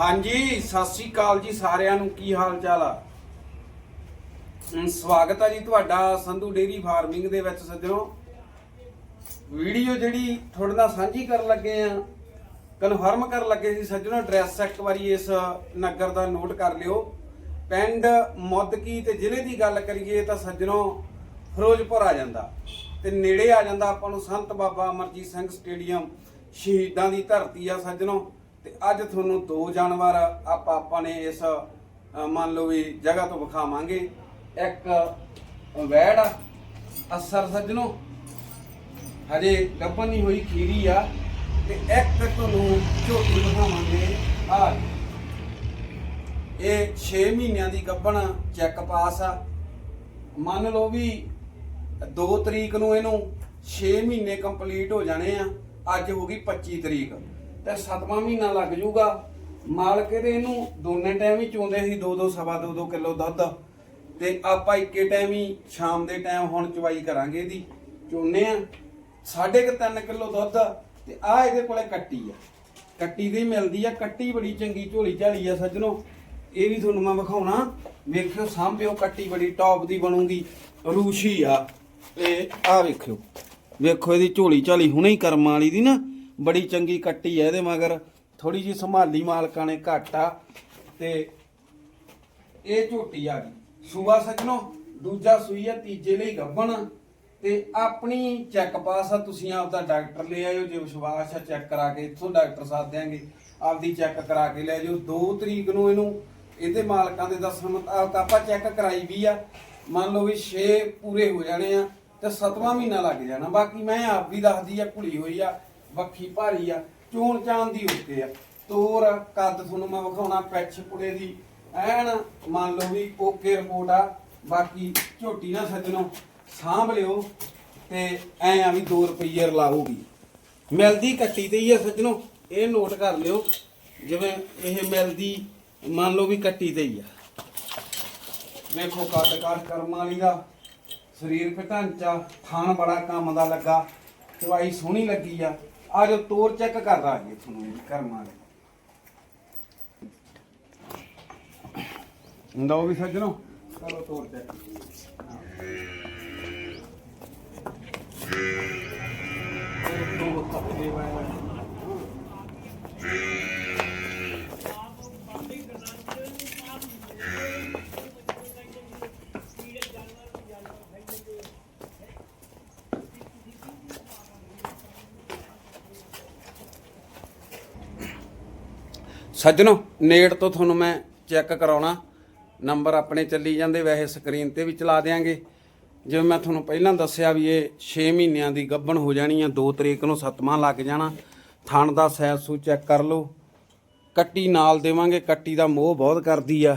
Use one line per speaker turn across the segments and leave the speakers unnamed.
ਹਾਂਜੀ, ਸਤਿ ਸ੍ਰੀ ਅਕਾਲ ਜੀ ਸਾਰਿਆਂ ਨੂੰ। ਕੀ ਹਾਲ ਚਾਲ ਆ ਸਵਾਗਤ ਆ ਜੀ ਤੁਹਾਡਾ ਸੰਧੂ ਡੇਰੀ ਫਾਰਮਿੰਗ ਦੇ ਵਿੱਚ ਸੱਜਣੋ। ਵੀਡੀਓ ਜਿਹੜੀ ਤੁਹਾਡੇ ਨਾਲ ਸਾਂਝੀ ਕਰਨ ਲੱਗੇ ਆ, ਕਨਫਰਮ ਕਰਨ ਲੱਗੇ ਸੀ ਸੱਜਣੋ, ਐਡਰੈਸ ਇੱਕ ਵਾਰੀ ਇਸ ਨਗਰ ਦਾ ਨੋਟ ਕਰ ਲਿਓ। ਪਿੰਡ ਮੁੱਦਕੀ ਤੇ ਜ਼ਿਲ੍ਹੇ ਦੀ ਗੱਲ ਕਰੀਏ ਤਾਂ ਸੱਜਣੋ, ਫਿਰੋਜ਼ਪੁਰ ਆ ਜਾਂਦਾ। ਤੇ ਨੇੜੇ ਆ ਜਾਂਦਾ ਆਪਾਂ ਨੂੰ ਸੰਤ ਬਾਬਾ ਅਮਰਜੀਤ ਸਿੰਘ ਸਟੇਡੀਅਮ। ਸ਼ਹੀਦਾਂ ਦੀ ਧਰਤੀ ਆ ਸੱਜਣੋ। ਤੇ ਅੱਜ ਤੁਹਾਨੂੰ ਦੋ ਜਾਨਵਰ ਆਪਾਂ ਆਪਾਂ ਨੇ ਇਸ ਮੰਨ ਲਓ ਵੀ ਜਗ੍ਹਾ ਤੋਂ ਵਿਖਾਵਾਂਗੇ। ਇੱਕ ਵੈੜ ਆ, ਅਸਰ ਸੱਜਣੋ। ਹਜੇ ਗੱਭਣ ਨਹੀਂ ਹੋਈ ਖੀਰੀ ਆ। ਤੇ ਇੱਕ ਤੁਹਾਨੂੰ ਝੋਟੀ ਵਿਖਾਵਾਂਗੇ ਆ ਇਹ 6 ਮਹੀਨਿਆਂ ਦੀ ਗੱਭਣ ਚੈੱਕ ਪਾਸ ਆ। ਮੰਨ ਲਓ ਵੀ 2 ਤਰੀਕ ਨੂੰ ਇਹਨੂੰ 6 ਮਹੀਨੇ ਕੰਪਲੀਟ ਹੋ ਜਾਣੇ ਆ। ਅੱਜ ਹੋ ਗਈ 25 ਤਰੀਕ। ਤੇ 7ਵਾਂ ਮਹੀਨਾ ਲੱਗ ਜਾਊਗਾ। ਮਾਲਕ ਇਹਦੇ ਇਹਨੂੰ ਦੋਨੇ ਟਾਈਮ ਹੀ ਚੋਂਦੇ ਸੀ 2-2 ਸਵਾ 2-2 ਕਿਲੋ ਦੁੱਧ। ਤੇ ਆਪਾਂ ਇੱਕੇ ਟਾਈਮ ਹੀ ਸ਼ਾਮ ਦੇ ਟਾਈਮ ਹੁਣ ਚਵਾਈ ਕਰਾਂਗੇ ਇਹਦੀ। ਚੋਨੇ ਆ ਸਾਢੇ ਕੁ ਤਿੰਨ ਕਿਲੋ ਦੁੱਧ। ਤੇ ਆ ਇਹਦੇ ਕੋਲੇ ਕੱਟੀ ਆ। ਕੱਟੀ ਦੀ ਮਿਲਦੀ ਆ। ਕੱਟੀ ਬੜੀ ਚੰਗੀ ਝੋਲੀ ਝਾਲੀ ਆ ਸੱਜਣੋ। ਇਹ ਵੀ ਤੁਹਾਨੂੰ ਮੈਂ ਵਿਖਾਉਣਾ। ਵੇਖਿਓ ਸਾਂਭਿਓ ਕੱਟੀ ਬੜੀ ਟੌਪ ਦੀ ਬਣੂਗੀ। ਰੂਸ਼ੀ ਆ। ਤੇ ਆ ਵੇਖਿਓ। ਵੇਖੋ ਇਹਦੀ ਝੋਲੀ ਝਾਲੀ ਹੁਣੇ ਹੀ ਕਰਮਾਂ ਵਾਲੀ ਦੀ ਨਾ। ਬੜੀ ਚੰਗੀ ਕੱਟੀ ਆ ਇਹਦੇ ਮਗਰ। ਥੋੜੀ ਜੀ ਸੰਭਾਲੀ ਮਾਲਕਾਂ ਨੇ ਘੱਟ ਆ। ਤੇ ਇਹ ਝੋਟੀ ਆ ਗਈ। ਸੂਆ ਸੱਜਣੋ, ਦੂਜਾ ਸੂਈ ਆ, ਤੀਜੇ ਲਈ ਗੱਭਣ। ਤੇ ਆਪਣੀ ਚੈੱਕ ਪਾਸ ਆ, ਤੁਸੀਂ ਆਪਦਾ ਡਾਕਟਰ ਲੈ ਆਇਓ। ਜੇ ਵਿਸ਼ਵਾਸ ਆ ਚੈੱਕ ਕਰਾ ਕੇ ਇੱਥੋਂ ਡਾਕਟਰ ਸਾਥ ਦਿਆਂਗੇ। ਆਪਦੀ ਚੈੱਕ ਕਰਾ ਕੇ ਲੈ ਜਾਓ। 2 ਤਰੀਕ ਨੂੰ ਇਹਨੂੰ ਇਹਦੇ ਮਾਲਕਾਂ ਦੇ ਦੱਸਣ ਮੁਤਾਬਕ ਆਪਾਂ ਚੈੱਕ ਕਰਾਈ ਵੀ ਆ। ਮੰਨ ਲਓ ਵੀ 6 ਪੂਰੇ ਹੋ ਜਾਣੇ ਆ, ਤੇ 7ਵਾਂ ਮਹੀਨਾ ਲੱਗ ਜਾਣਾ। ਬਾਕੀ ਮੈਂ ਆਪ ਵੀ ਦੱਸਦੀ ਆ ਕੁੜੀ ਹੋਈ ਆ। ਵੱਖੀ ਭਾਰੀ ਆ, ਚੋਣ ਚਾਂਦ ਦੀ ਉੱਤੇ ਆ। ਤੋਰ, ਕੱਦ ਤੁਹਾਨੂੰ ਮੈਂ ਵਿਖਾਉਣਾ, ਪੈਚ ਪੁੜੇ ਦੀ। ਐਨ ਮੰਨ ਲਓ ਵੀ ਓਕੇ ਰਿਪੋਰਟ ਆ, ਬਾਕੀ ਝੋਟੀ ਨਾ ਸੱਜਣੋ, ਸਾਂਭ ਲਿਓ ਤੇ ਐ ਆ ਵੀ 2 ਰੁਪਏ ਲਾਊਗੀ ਮਿਲਦੀ ਕੱਟੀ ਤੇ ਹੀ ਆ ਸੱਜਣੋ, ਇਹ ਨੋਟ ਕਰ ਲਿਓ, ਜਿਵੇਂ ਇਹ ਮਿਲਦੀ ਮੰਨ ਲਓ ਵੀ ਕੱਟੀ ਤੇ ਹੀ ਆ। ਵੇਖੋ ਕੱਟ ਕੱਟ ਕਰਮ ਵਾਲੀ ਦਾ ਸਰੀਰਕ ਢਾਂਚਾ ਥਾਣ ਬੜਾ ਕੰਮ ਦਾ ਲੱਗਾ, ਚਵਾਈ ਸੋਹਣੀ ਲੱਗੀ ਆ। ਆ ਜੋ ਤੋਰ ਚੈੱਕ ਕਰਦਾ ਜੀ ਤੁਹਾਨੂੰ ਇਹ ਕਰਮ ਵਾਲੇ। ਲਓ ਵੀ ਸੱਜਣੋ? ਕਰੋ ਤੋਰ ਚੈੱਕ। ਸੱਜਣੋ ਨੇੜ ਤੋਂ ਤੁਹਾਨੂੰ ਮੈਂ ਚੈੱਕ ਕਰਾਉਣਾ। ਨੰਬਰ ਆਪਣੇ ਚੱਲੀ ਜਾਂਦੇ, ਵੈਸੇ ਸਕਰੀਨ ਤੇ ਵੀ ਚਲਾ ਦੇਾਂਗੇ ਜਿਵੇਂ ਮੈਂ ਤੁਹਾਨੂੰ ਪਹਿਲਾਂ ਦੱਸਿਆ ਵੀ ਇਹ 6 ਮਹੀਨਿਆਂ ਦੀ ਗੱਭਣ ਹੋ ਜਾਣੀ ਆ 2 ਤਰੀਕ ਨੂੰ ਸੱਤਵਾਂ ਲੱਗ ਜਾਣਾ। ਥਣ ਦਾ ਸੈਲ ਸੂ ਚੈੱਕ ਕਰ ਲਓ। ਕੱਟੀ ਨਾਲ ਦੇਵਾਂਗੇ, ਕੱਟੀ ਦਾ ਮੋਹ ਬਹੁਤ ਕਰਦੀ ਆ।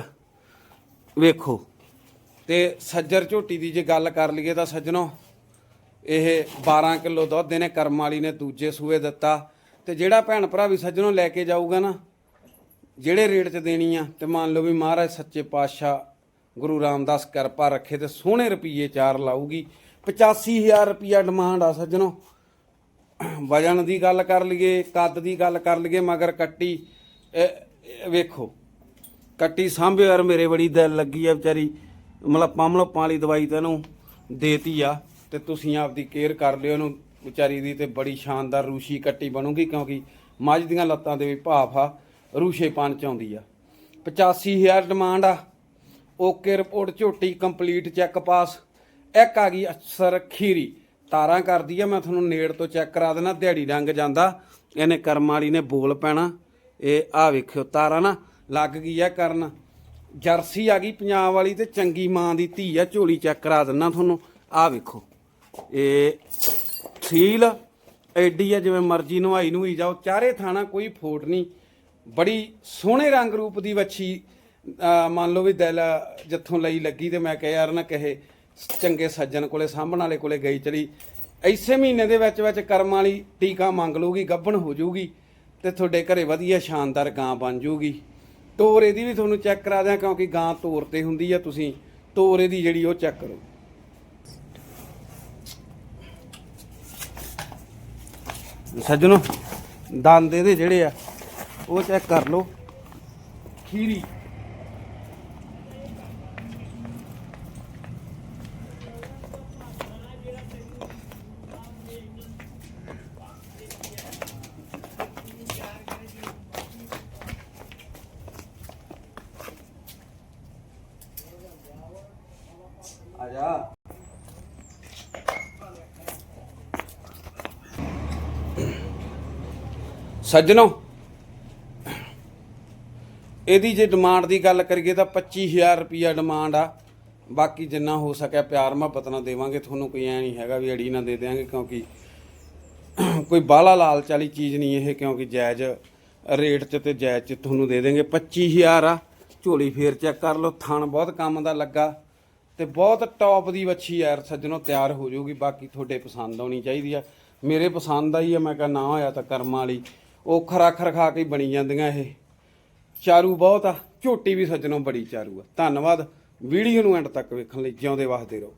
ਵੇਖੋ, ਤੇ ਸੱਜਰ ਝੋਟੀ ਦੀ ਜੇ ਗੱਲ ਕਰ ਲਈਏ ਤਾਂ ਸੱਜਣੋ, ਇਹ 12 ਕਿਲੋ ਦੁੱਧ ਇਹਨੇ ਕਰਮ ਵਾਲੀ ਨੇ ਦੂਜੇ ਸੂਏ ਦਿੱਤਾ। ਤੇ ਜਿਹੜਾ ਭੈਣ ਭਰਾ ਵੀ ਸੱਜਣੋਂ ਲੈ ਕੇ ਜਾਊਗਾ ਨਾ ਜਿਹੜੇ ਰੇਟ 'ਚ ਦੇਣੀ ਆ, ਤੇ ਮੰਨ ਲਓ ਵੀ ਮਹਾਰਾਜ ਸੱਚੇ ਪਾਤਸ਼ਾਹ ਗੁਰੂ ਰਾਮਦਾਸ ਕਿਰਪਾ ਰੱਖੇ ਤੇ ਸੋਹਣੇ ਰੁਪਈਏ ਚਾਰ ਲਾਊਗੀ 85000 ਰੁਪਈਆ ਡਿਮਾਂਡ ਆ ਸੱਜਣੋ। ਵਜਨ ਦੀ ਗੱਲ ਕਰ ਲਈਏ, ਕੱਦ ਦੀ ਗੱਲ ਕਰ ਲਈਏ, ਮਗਰ ਕੱਟੀ ਵੇਖੋ, ਕੱਟੀ ਸਾਂਭਿਓ ਯਾਰ, ਮੇਰੇ ਬੜੀ ਦਿਲ ਲੱਗੀ ਆ ਵਿਚਾਰੀ। ਮਲੱਪਾਂ ਮਲੱਪਾਂ ਵਾਲੀ ਦਵਾਈ ਤੈਨੂੰ ਦੇਤੀ ਆ, ਤੇ ਤੁਸੀਂ ਆਪਦੀ ਕੇਅਰ ਕਰ ਲਿਓ ਇਹਨੂੰ। ਵਿਚਾਰੀ ਦੀ ਤੇ ਬੜੀ ਸ਼ਾਨਦਾਰ ਰੂਸ਼ੀ ਕੱਟੀ ਬਣੂਗੀ, ਕਿਉਂਕਿ ਮੱਝ ਦੀਆਂ ਲੱਤਾਂ ਦੇ ਵੀ ਭਾਫ ਆ। ਰੂਸ਼ੇ ਪਾਣ ਚ ਆਉਂਦੀ ਆ। 85000 ਡਿਮਾਂਡ ਆ। ਓਕੇ ਰਿਪੋਰਟ ਝੋਟੀ ਕੰਪਲੀਟ ਚੈੱਕ ਪਾਸ ਇੱਕ ਆ ਗਈ ਅਕਸਰ ਖੀਰੀ। ਤਾਰਾਂ ਕਰਦੀ ਆ, ਮੈਂ ਤੁਹਾਨੂੰ ਨੇੜ ਤੋਂ ਚੈੱਕ ਕਰਾ ਦੇਣਾ ਦਿਹਾੜੀ ਰੰਗ ਜਾਂਦਾ। ਇਹਨੇ ਕਰਮ ਵਾਲੀ ਨੇ ਬੋਲ ਪੈਣਾ। ਇਹ ਆ ਵੇਖਿਓ, ਤਾਰਾਂ ਨਾ ਲੱਗ ਗਈ ਆ ਕਰਨ। ਜਰਸੀ ਆ ਗਈ ਪੰਜਾਬ ਵਾਲੀ ਤੇ ਚੰਗੀ ਮਾਂ ਦੀ ਧੀ ਆ, ਝੋਲੀ ਚੈੱਕ ਕਰਾ ਦਿੰਨਾ ਤੁਹਾਨੂੰ। ਆ ਵੇਖੋ। ਇਹ ਸੀਲ ਐਡੀ ਆ, ਜਿਵੇਂ ਮਰਜ਼ੀ ਨਵਾਈ ਨੂੰ ਹੀ ਜਾਓ। ਚਾਰੇ ਥਾਣਾ ਕੋਈ ਫੋਟ ਨਹੀਂ। ਬੜੀ ਸੋਹਣੇ ਰੰਗ ਰੂਪ ਦੀ ਵੱਛੀ ਮੰਨ ਲਓ ਵੀ ਦਿਲ ਜਿੱਥੋਂ ਲਈ ਲੱਗੀ ਤੇ ਮੈਂ ਕਿਹਾ ਯਾਰ ਨਾ ਕਹੇ, ਚੰਗੇ ਸੱਜਣ ਕੋਲੇ, ਸਾਂਭਣ ਵਾਲੇ ਕੋਲੇ ਗਈ ਚਲੀ। ਐਸੇ ਮਹੀਨੇ ਦੇ ਵਿੱਚ ਵਿੱਚ ਕਰਮ ਵਾਲੀ ਟੀਕਾ ਮੰਗ ਲੂਗੀ ਗੱਭਣ ਹੋ ਜਾਊਗੀ ਤੇ ਤੁਹਾਡੇ ਘਰੇ ਵਧੀਆ ਸ਼ਾਨਦਾਰ ਗਾਂ ਬਣ ਜਾਊਗੀ। ਤੋਰ ਇਹਦੀ ਵੀ ਤੁਹਾਨੂੰ ਚੈੱਕ ਕਰਾ ਦਿਆਂ, ਕਿਉਂਕਿ ਗਾਂ ਤੋਰ ਤੇ ਹੁੰਦੀ ਆ, ਤੁਸੀਂ ਤੋਰ ਇਹਦੀ ਜਿਹੜੀ ਉਹ ਚੈੱਕ ਕਰੋ। ਸੱਜਣੋ, ਦੰਦ ਇਹਦੇ ਜਿਹੜੇ ਆ ਉਹ ਚੈੱਕ ਕਰ ਲਓ। ਖੀਰੀ। ਆ ਜਾ। ਸੱਜਣੋ ਇਹਦੀ ਜੇ ਡਿਮਾਂਡ ਦੀ ਗੱਲ ਕਰੀਏ ਤਾਂ 25000 ਰੁਪਿਆ ਡਿਮਾਂਡ ਆ। ਬਾਕੀ ਜਿੰਨਾ ਹੋ ਸਕਿਆ ਪਿਆਰ ਮੁਹੱਬਤ ਨਾਲ ਦੇਵਾਂਗੇ, ਤੁਹਾਨੂੰ ਕੋਈ ਐ ਨਹੀਂ ਹੈਗਾ ਵੀ ਅੜੀ ਨਾ ਦੇ ਦਿਆਂਗੇ ਕਿਉਂਕਿ ਕੋਈ ਬਾਹਲਾ ਲਾਲਚ ਵਾਲੀ ਚੀਜ਼ ਨਹੀਂ ਇਹ, ਕਿਉਂਕਿ ਜਾਇਜ਼ ਰੇਟ 'ਚ ਤੇ ਜਾਇਜ਼ 'ਚ ਤੁਹਾਨੂੰ ਦੇ ਦੇਂਗੇ 25000 ਆ, ਝੋਲੀ ਫੇਰ ਚੈੱਕ ਕਰ ਲਓ, ਥਣ ਬਹੁਤ ਕੰਮ ਦਾ ਲੱਗਾ ਤੇ ਬਹੁਤ ਟੌਪ ਦੀ ਵੱਛੀ ਯਾਰ ਸੱਜਣੋ ਤਿਆਰ ਹੋ ਜਾਊਗੀ, ਬਾਕੀ ਤੁਹਾਡੇ ਪਸੰਦ ਆਉਣੀ ਚਾਹੀਦੀ ਆ। ਮੇਰੇ ਪਸੰਦ ਆਈ ਆ, ਮੈਂ ਕਿਹਾ ਨਾ ਹੋਇਆ ਤਾਂ ਕਰਮਾਂ ਵਾਲੀ। ਉਹ ਖਰਾ ਖਰ ਖਾ ਕੇ ਹੀ ਬਣੀ ਜਾਂਦੀਆਂ ਇਹ। ਚਾਰੂ ਬਹੁਤ ਆ, ਝੋਟੀ ਵੀ ਸੱਜਣੋਂ ਬੜੀ ਚਾਰੂ ਆ। ਧੰਨਵਾਦ, ਵੀਡੀਓ ਨੂੰ ਐਂਡ ਤੱਕ ਵੇਖਣ ਲਈ ਜਿਉਂਦੇ ਵਸਦੇ ਰਹੋ।